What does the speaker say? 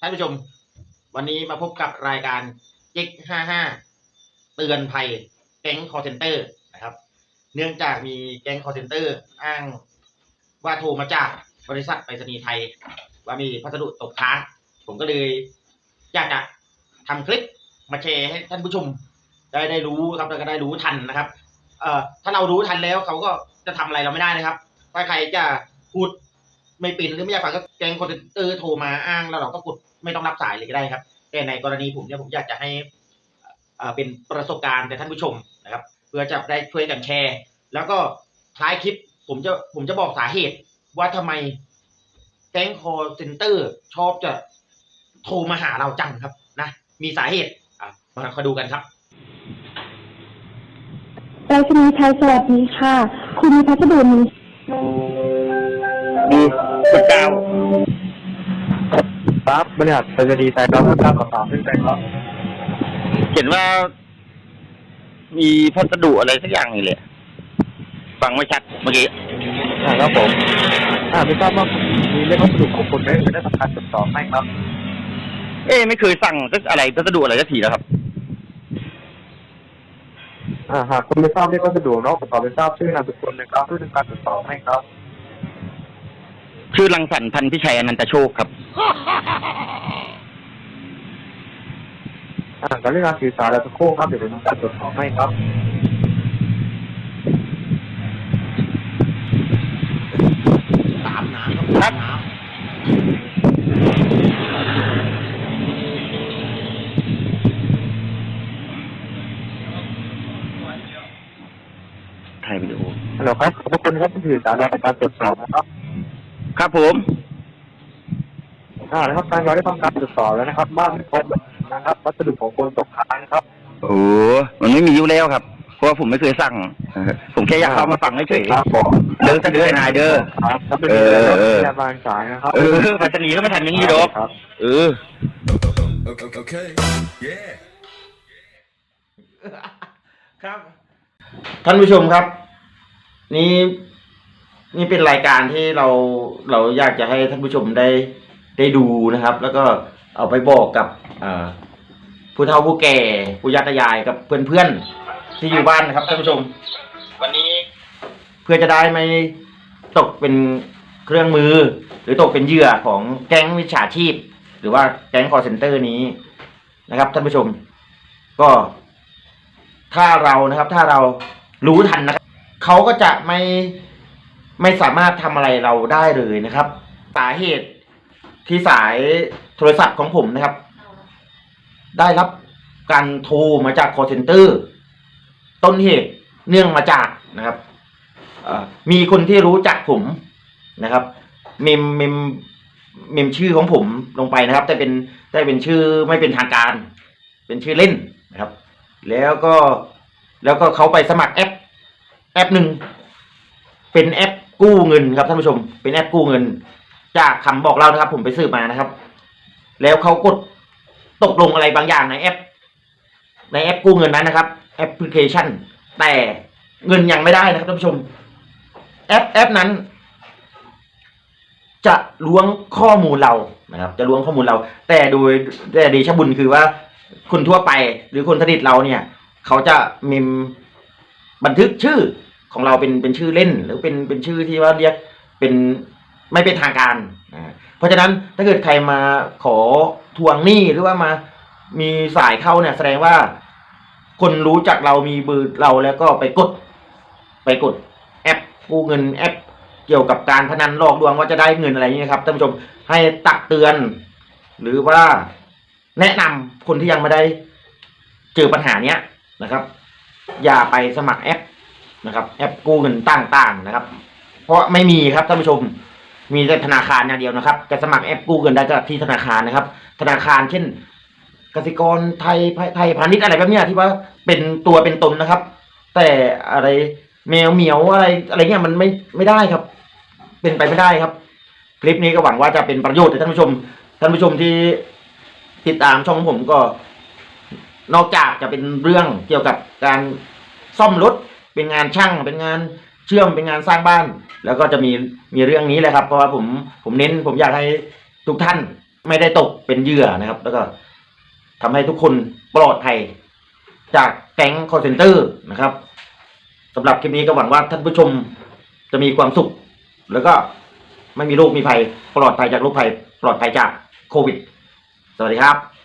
ท่านผู้ชม วันนี้มาพบกับรายการจิกห้าห้าเตือนภัยแก๊งคอร์เซนเตอร์นะครับ เนื่องจากมีแก๊งคอร์เซนเตอร์อ้างว่าโทรมาจากบริษัทไปรษณีย์ไทย ว่ามีพัสดุตกค้าง ผมก็เลยอยากจะทำคลิปมาแชร์ให้ท่านผู้ชมได้ได้รู้ครับแล้วก็ได้รู้ทันนะครับ เอ่อถ้าเรารู้ทันแล้วเขาก็จะทำอะไรเราไม่ได้นะครับ ถ้าใครจะพูด ไม่เป็นหรือไม่อยากฟังก็แกงคนเตอโทรมาอ้างแล้วเราก็กดไม่ต้องรับสายเลยก็ได้ครับ แต่ในกรณีผมเนี่ยผมอยากจะให้เอ่อเป็นประสบการณ์แก่ท่านผู้ชมนะครับ เพื่อจะได้ช่วยกันแชร์ แล้วก็ท้ายคลิปผมจะผมจะบอกสาเหตุว่าทำไมแก๊งคอเซนเตอร์ชอบจะโทรมาหาเราจังครับนะมีสาเหตุอะมาคอดูกันครับไปรษณีย์ไทยสวัสดีค่ะ คุณพัสดุนี้ มีกดเก้าครับบริษัทไปรษณีย์ไทยครับเก้าสองสามขึ้นไปครับเห็นว่า มีพัสดุอะไรสักอย่างนี่แหละฟังไม่ชัดเมื่อกี้อ่าครับผมอ่าไม่ทราบว่ามีเลขวัสดุของคุณได้ได้ทำการตรวจสอบไหมครับ เอ๊ะไม่เคยสั่งสักอะไรพัสดุอะไรสักทีแล้วครับ อ่าหากคุณไม่ทราบเลขวัสดุเนาะผมขอไม่ทราบชื่อนามสกุลนะครับเพื่อทำการตรวจสอบให้ครับ ชื่อรังสรรค์พันธุ์พิชัยอนันตโชคครับ อ่าการเรื่องการสื่อสารและสักครู่ครับเดี๋ยวผมทำการตรวจสอบให้ครับตามน้ำครับตามน้ำถ่ายวิดีโอฮัลโหลครับขอบพระคุณครับที่สื่อสารและการตรวจสอบนะครับ ครับผมอ่านะครับทางเราได้ทำการตรวจสอบแล้วนะครับ บ้านไม่พบนะครับวัสดุของคนตกค้างนะครับ โอ้โหมันไม่มีอยู่แล้วครับ เพราะว่าผมไม่เคยสั่ง ผมแค่อยากเข้ามาฟังเฉยครับผมเด้อเด้อนายเด้อ ครับครับเป็นเออเออพยาบาลสายนะครับๆเออพัสนีก็ไม่ทันอย่างนี้ดอกครับ เออ Okay, okay. Yeah. ครับ ท่านผู้ชมครับ นี่ นี่เป็นรายการที่เราเราอยากจะให้ท่านผู้ชมได้ได้ดูนะครับ แล้วก็เอาไปบอกกับผู้เฒ่าผู้แก่ผู้ย่าตายายกับเพื่อนๆที่อยู่บ้านนะครับท่านผู้ชม วันนี้เพื่อจะได้ไม่ตกเป็นเครื่องมือ หรือตกเป็นเหยื่อของแก๊งวิชาชีพ หรือว่าแก๊งคอร์เซนเตอร์นี้นะครับท่านผู้ชม ก็ถ้าเรานะครับ ถ้าเรารู้ทันนะครับเขาก็จะไม่ ไม่สามารถทำอะไรเราได้เลยนะครับ สาเหตุที่สายโทรศัพท์ของผมนะครับ ได้รับการโทรมาจาก call center ต้นเหตุเนื่องมาจากนะครับมีคนที่รู้จักผมนะครับเมมเมมเมมชื่อของผมลงไปนะครับ แต่เป็นแต่เป็นชื่อไม่เป็นทางการ เป็นชื่อเล่นนะครับ แล้วก็แล้วก็เขาไปสมัครแอป แอปหนึ่งเป็นแอป กู้เงินครับท่านผู้ชม เป็นแอปกู้เงิน จากคำบอกเล่านะครับ ผมไปสืบมานะครับ แล้วเขากดตกลงอะไรบางอย่างในแอป ในแอปกู้เงินนั้นนะครับ แอปพลิเคชัน แต่เงินยังไม่ได้นะครับท่านผู้ชม แอปแอปนั้น จะล้วงข้อมูลเรานะครับ จะล้วงข้อมูลเรา แต่โดยแต่เดชบุญคือว่าคนทั่วไปหรือคนสนิทเราเนี่ย เขาจะมีบันทึกชื่อ ของเราเป็นเป็นชื่อเล่น หรือเป็นเป็นชื่อที่ว่าเรียกเป็นไม่เป็นทางการนะเพราะฉะนั้นถ้าเกิดใครมาขอทวงหนี้หรือว่ามามีสายเข้าเนี่ยแสดงว่า คนรู้จักเรามีเบอร์เราแล้วก็ไปกด ไปกดแอปกู้เงินแอปเกี่ยวกับการพนันหลอกลวงว่าจะได้เงินอะไรอย่างนี้ครับท่านผู้ชมให้ตักเตือน หรือว่าแนะนำคนที่ยังไม่ได้เจอปัญหาเนี้ยนะครับ อย่าไปสมัครแอป นะครับแอปกู้เงินต่างๆนะครับ เพราะไม่มีครับท่านผู้ชมมีแต่ธนาคารอย่างเดียวนะครับจะสมัครแอปกู้เงินได้ก็ที่ธนาคารนะครับ ธนาคารเช่นกสิกรไทยไทยพาณิชย์อะไรแบบนี้ที่ว่าเป็นตัวเป็นตนนะครับ แต่อะไรแมวเหมียวอะไร อะไรเงี้ยมันไม่ไม่ได้ครับ เป็นไปไม่ได้ครับ คลิปนี้ก็หวังว่าจะเป็นประโยชน์ให้ท่านผู้ชม ท่านผู้ชมที่ติดตามช่องผมก็ นอกจากจะเป็นเรื่องเกี่ยวกับการซ่อมรถ เป็นงานช่างเป็นงานเชื่อมเป็นงานสร้างบ้าน แล้วก็จะมีมีเรื่องนี้แหละครับ เพราะว่าผมผมเน้นผมอยากให้ทุกท่านไม่ได้ตกเป็นเหยื่อนะครับ แล้วก็ทำให้ทุกคนปลอดภัยจากแก๊งคอร์เซนเตอร์นะครับสำหรับคลิปนี้ก็หวังว่าท่านผู้ชมจะมีความสุข แล้วก็ไม่มีโรคมีภัย ปลอดภัยจากโรคภัย ปลอดภัยจากโควิด สวัสดีครับ